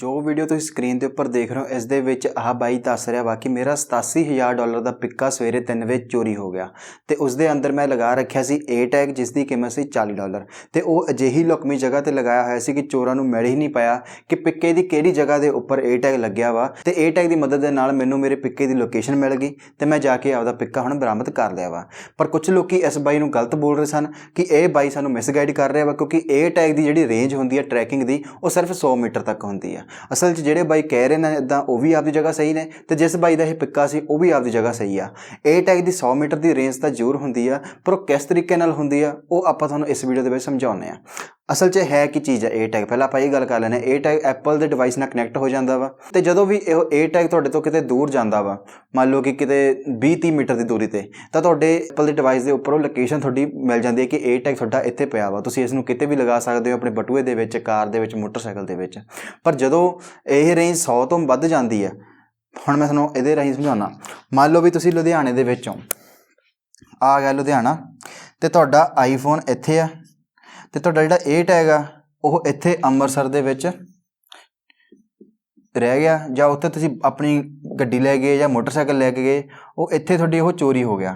ਜੋ ਵੀਡੀਓ ਤੁਸੀਂ ਸਕਰੀਨ ਦੇ ਉੱਪਰ ਦੇਖ ਰਹੇ ਹੋ, ਇਸ ਦੇ ਵਿੱਚ ਆਹ ਬਾਈ ਦੱਸ ਰਿਹਾ ਵਾ ਕਿ ਮੇਰਾ 87000 ਡਾਲਰ ਦਾ ਪਿੱਕਾ ਸਵੇਰੇ 3 ਵਜੇ ਚੋਰੀ ਹੋ ਗਿਆ ਤੇ ਉਸ ਦੇ ਅੰਦਰ ਮੈਂ ਲਗਾ ਰੱਖਿਆ ਸੀ A ਟੈਗ ਜਿਸ ਦੀ ਕੀਮਤ ਸੀ 40 ਡਾਲਰ। ਤੇ ਉਹ ਅਜਿਹੀ ਲੁਕਮੀ ਜਗ੍ਹਾ ਤੇ ਲਗਾਇਆ ਹੋਇਆ ਸੀ ਕਿ ਚੋਰਾਂ ਨੂੰ ਮਿਲ ਹੀ ਨਹੀਂ ਪਾਇਆ ਕਿ ਪਿੱਕੇ ਦੀ ਕਿਹੜੀ ਜਗ੍ਹਾ ਦੇ ਉੱਪਰ A ਟੈਗ ਲੱਗਿਆ ਵਾ। ਤੇ A ਟੈਗ ਦੀ ਮਦਦ ਦੇ ਨਾਲ ਮੈਨੂੰ ਮੇਰੇ ਪਿੱਕੇ ਦੀ ਲੋਕੇਸ਼ਨ ਮਿਲ ਗਈ ਤੇ ਮੈਂ ਜਾ ਕੇ ਆਪਦਾ ਪਿੱਕਾ ਹੁਣ ਬਰਾਮਦ ਕਰ ਲਿਆ ਵਾ। ਪਰ ਕੁਝ ਲੋਕੀ ਇਸ ਬਾਈ ਨੂੰ ਗਲਤ ਬੋਲ ਰਹੇ ਸਨ ਕਿ ਇਹ ਬਾਈ ਸਾਨੂੰ ਮਿਸਗਾਈਡ ਕਰ ਰਿਹਾ ਵਾ ਕਿਉਂਕਿ A ਟੈਗ ਦੀ ਜਿਹੜੀ ਰੇਂਜ ਹੁੰਦੀ ਹੈ ਟਰੈਕਿੰਗ ਦੀ, ਉਹ ਸਿਰਫ 100 ਮੀਟਰ ਤੱਕ ਹੁੰਦੀ ਹੈ। ਅਸਲ 'ਚ ਜਿਹੜੇ ਬਾਈ ਕਹਿ ਰਹੇ ਨੇ ਇਦਾਂ ਉਹ ਵੀ ਆਪਦੀ ਜਗ੍ਹਾ ਸਹੀ ਨੇ ਤੇ ਜਿਸ ਬਾਈ ਦਾ ਇਹ ਪਿੱਕਾ ਸੀ, ਉਹ ਵੀ ਆਪਦੀ ਜਗ੍ਹਾ ਸਹੀ ਆ। A ਟੈਗ ਦੀ 100 ਮੀਟਰ ਦੀ ਰੇਂਜ ਤਾਂ ਜ਼ਰੂਰ ਹੁੰਦੀ ਆ, ਪਰ ਉਹ ਕਿਸ ਤਰੀਕੇ ਨਾਲ ਹੁੰਦੀ ਆ, ਉਹ ਆਪਾਂ ਤੁਹਾਨੂੰ ਇਸ ਵੀਡੀਓ ਦੇ ਵਿੱਚ ਸਮਝਾਉਂਦੇ ਆ। ਅਸਲ 'ਚ ਹੈ ਕੀ ਚੀਜ਼ ਹੈ A ਪਹਿਲਾਂ ਆਪਾਂ ਇਹ ਗੱਲ ਕਰ ਲੈਣੇ A ਟੈਗ ਐਪਲ ਦੇ ਡਿਵਾਈਸ ਨਾਲ ਕਨੈਕਟ ਹੋ ਜਾਂਦਾ ਵਾ। ਤੇ ਜਦੋਂ ਵੀ ਇਹ A ਤੁਹਾਡੇ ਤੋਂ ਕਿਤੇ ਦੂਰ ਜਾਂਦਾ ਵਾ, ਮੰਨ ਲਓ ਕਿ ਕਿਤੇ 20 30 ਮੀਟਰ ਦੀ ਦੂਰੀ ਤੇ, ਤਾਂ ਤੁਹਾਡੇ ਐਪਲ ਦੇ ਡਿਵਾਈਸ ਦੇ ਉੱਪਰੋਂ ਲੋਕੇਸ਼ਨ ਤੁਹਾਡੀ ਮਿਲ ਜਾਂਦੀ ਹੈ ਕਿ A ਤੁਹਾਡਾ ਇੱਥੇ ਪਿਆ ਵਾ। ਤੁਸੀਂ ਇਸ ਨੂੰ ਕਿਤੇ ਵੀ ਲਗਾ ਸਕਦੇ ਹੋ, ਆਪਣੇ ਬਟੂਏ ਦੇ ਵਿੱਚ, ਕਾਰ ਦੇ ਵਿੱਚ, ਮੋਟਰਸਾਈਕਲ ਦੇ ਵਿੱਚ। ਪਰ ਜਦੋਂ ਇਹ ਰੇਂਜ 100 ਤੋਂ ਵੱਧ ਜਾਂਦੀ ਹੈ, ਹੁਣ ਮੈਂ ਤੁਹਾਨੂੰ ਇਹਦੇ ਰਾਹੀਂ ਸਮਝਾਉਣਾ ਮੰਨ ਲਓ ਵੀ ਤੁਸੀਂ ਲੁਧਿਆਣੇ ਦੇ ਵਿੱਚੋਂ ਆ ਗਿਆ ਲੁਧਿਆਣਾ, ਤੇ ਤੁਹਾਡਾ ਆਈਫੋਨ ਇੱਥੇ ਆ। ਤੇ ਤੁਹਾਡਾ ਜਿਹੜਾ A ਟੈਗ ਆ, ਉਹ ਇੱਥੇ ਅੰਮ੍ਰਿਤਸਰ ਦੇ ਵਿੱਚ ਰਹਿ ਗਿਆ, ਜਾਂ ਉੱਥੇ ਤੁਸੀਂ ਆਪਣੀ ਗੱਡੀ ਲੈ ਗਏ ਜਾਂ ਮੋਟਰਸਾਈਕਲ ਲੈ ਕੇ ਗਏ, ਉਹ ਇੱਥੇ ਤੁਹਾਡੀ ਉਹ ਚੋਰੀ ਹੋ ਗਿਆ।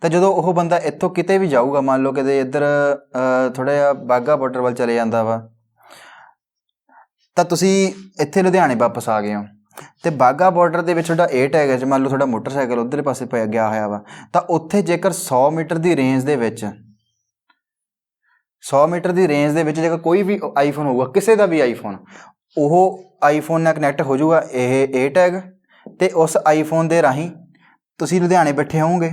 ਤਾਂ ਜਦੋਂ ਉਹ ਬੰਦਾ ਇੱਥੋਂ ਕਿਤੇ ਵੀ ਜਾਊਗਾ, ਮੰਨ ਲਓ ਕਿਤੇ ਇੱਧਰ ਥੋੜਾ ਜਿਹਾ ਬਾਗਾ ਬਾਰਡਰ ਵੱਲ ਚਲੇ ਜਾਂਦਾ ਵਾ, ਤਾਂ ਤੁਸੀਂ ਇੱਥੇ ਲੁਧਿਆਣੇ ਵਾਪਸ ਆ ਗਏ ਹੋ। ਤੇ ਬਾਗਾ ਬਾਰਡਰ ਦੇ ਵਿੱਚ ਤੁਹਾਡਾ A ਟੈਗ ਹੈ, ਜੇ ਮੰਨ ਲਓ ਤੁਹਾਡਾ ਮੋਟਰਸਾਈਕਲ ਉਧਰਲੇ ਪਾਸੇ ਪਿਆ ਗਿਆ ਹੋਇਆ ਵਾ, ਤਾਂ ਉੱਥੇ ਜੇਕਰ 100 ਮੀਟਰ ਦੀ ਰੇਂਜ ਦੇ ਵਿੱਚ 100 ਮੀਟਰ ਦੀ ਰੇਂਜ ਦੇ ਵਿੱਚ ਜੇਕਰ ਕੋਈ ਵੀ ਆਈਫੋਨ ਹੋਊਗਾ, ਕਿਸੇ ਦਾ ਵੀ ਆਈਫੋਨ ਉਹ ਆਈਫੋਨ ਨਾਲ ਕਨੈਕਟ ਹੋ ਜਾਊਗਾ ਇਹ A ਟੈਗ ਤੇ ਉਸ ਆਈਫੋਨ ਦੇ ਰਾਹੀਂ ਤੁਸੀਂ ਲੁਧਿਆਣੇ ਬੈਠੇ ਹੋਵੋਗੇ,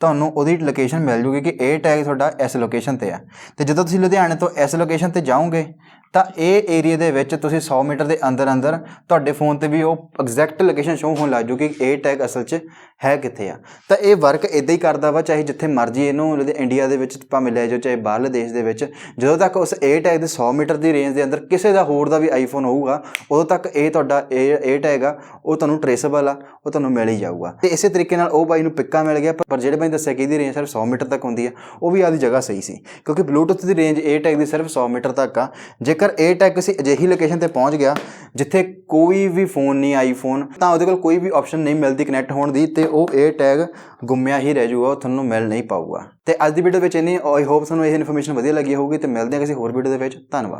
ਤੁਹਾਨੂੰ ਉਹਦੀ ਲੋਕੇਸ਼ਨ ਮਿਲ ਜੂਗੀ ਕਿ ਇਹ ਟੈਗ ਤੁਹਾਡਾ ਇਸ ਲੋਕੇਸ਼ਨ ਤੇ ਆ। ਤੇ ਜਦੋਂ ਤੁਸੀਂ ਲੁਧਿਆਣੇ ਤੋਂ ਇਸ ਲੋਕੇਸ਼ਨ ਤੇ ਜਾਓਗੇ ਤਾਂ ਇਹ ਏਰੀਆ ਦੇ ਵਿੱਚ ਤੁਸੀਂ 100 ਮੀਟਰ ਦੇ ਅੰਦਰ ਅੰਦਰ ਤੁਹਾਡੇ ਫੋਨ ਤੇ ਵੀ ਉਹ ਐਗਜ਼ੈਕਟ ਲੋਕੇਸ਼ਨ ਸ਼ੋ ਹੋਣ ਲੱਗ ਜੂਗੀ ਕਿ ਇਹ ਟੈਗ ਅਸਲ 'ਚ ਹੈ ਕਿੱਥੇ ਆ। ਤਾਂ ਇਹ ਵਰਕ ਇਦਾਂ ਹੀ ਕਰਦਾ ਵਾ, ਚਾਹੇ ਜਿੱਥੇ ਮਰਜ਼ੀ ਇਹਨੂੰ ਲੁਧਿ- ਇੰਡੀਆ ਦੇ ਵਿੱਚ ਭਾਵੇਂ ਲੈ ਜਾਓ, ਚਾਹੇ ਬਾਹਰਲੇ ਦੇਸ਼ ਦੇ ਵਿੱਚ, ਜਦੋਂ ਤੱਕ ਉਸ ਇਹ ਟੈਗ ਦੇ 100 ਮੀਟਰ ਦੀ ਰੇਂਜ ਦੇ ਅੰਦਰ ਕਿਸੇ ਦਾ ਹੋਰ ਦਾ ਵੀ ਆਈਫੋਨ ਹੋਊਗਾ, ਉਦੋਂ ਤੱਕ ਇਹ ਤੁਹਾਡਾ ਇਹ ਇਹ ਟੈਗ ਆ, ਉਹ ਤੁਹਾਨੂੰ ਟ੍ਰੇਸੇਬਲ ਆ, ਉਹ ਤੁਹਾਨੂੰ ਮਿਲ ਹੀ ਜਾਊਗਾ। ਤੇ ਇਸੇ ਤਰੀਕੇ ਨਾਲ ਉਹ ਬਾਈ ਨੂੰ ਪਿੱਕਾ ਮਿਲ ਗਿਆ, ਪਰ ਜਿਹੜੇ ਬਾਈ ਦੱਸਿਆ ਕਿ ਇਹਦੀ ਰੇਂਜ ਸਿਰਫ 100 ਮੀਟਰ ਤੱਕ ਹੁੰਦੀ ਆ, ਉਹ ਵੀ ਆਦੀ ਜਗ੍ਹਾ ਸਹੀ ਸੀ, ਕਿਉਂਕਿ ਬਲੂਟੁੱਥ ਦੀ ਰੇਂਜ ਇਹ ਟੈਗ ਦੀ ਸਿਰਫ 100 ਮੀਟਰ ਤੱਕ ਆ। ਜੇ ਜੇਕਰ ਇਹ ਟੈਗ ਕਿਸੇ ਅਜਿਹੀ ਲੋਕੇਸ਼ਨ ਤੇ ਪਹੁੰਚ ਗਿਆ, ਜਿੱਥੇ ਕੋਈ ਵੀ ਫੋਨ ਨਹੀਂ ਆਈਫੋਨ ਤਾਂ ਉਹਦੇ ਕੋਲ ਕੋਈ ਵੀ ਆਪਸ਼ਨ ਨਹੀਂ ਮਿਲਦੀ ਕਨੈਕਟ ਹੋਣ ਦੀ ਤੇ ਉਹ ਇਹ ਗੁੰਮਿਆ ਹੀ ਰਹਿ ਜਾਊਗਾ, ਉਹ ਤੁਹਾਨੂੰ ਮਿਲ ਨਹੀਂ ਪਾਊਗਾ। ਤੇ ਅੱਜ ਦੀ ਵੀਡੀਓ ਵਿੱਚ ਇੰਨੀ ਆਈ ਹੋਪ ਤੁਹਾਨੂੰ ਇਹ ਇਨਫੋਰਮੇਸ਼ਨ ਵਧੀਆ ਲੱਗੀ ਹੋਊਗੀ ਤੇ ਮਿਲਦੇ ਹਾਂ ਕਿਸੇ ਹੋਰ ਵੀਡੀਓ ਦੇ ਵਿੱਚ। ਧੰਨਵਾਦ।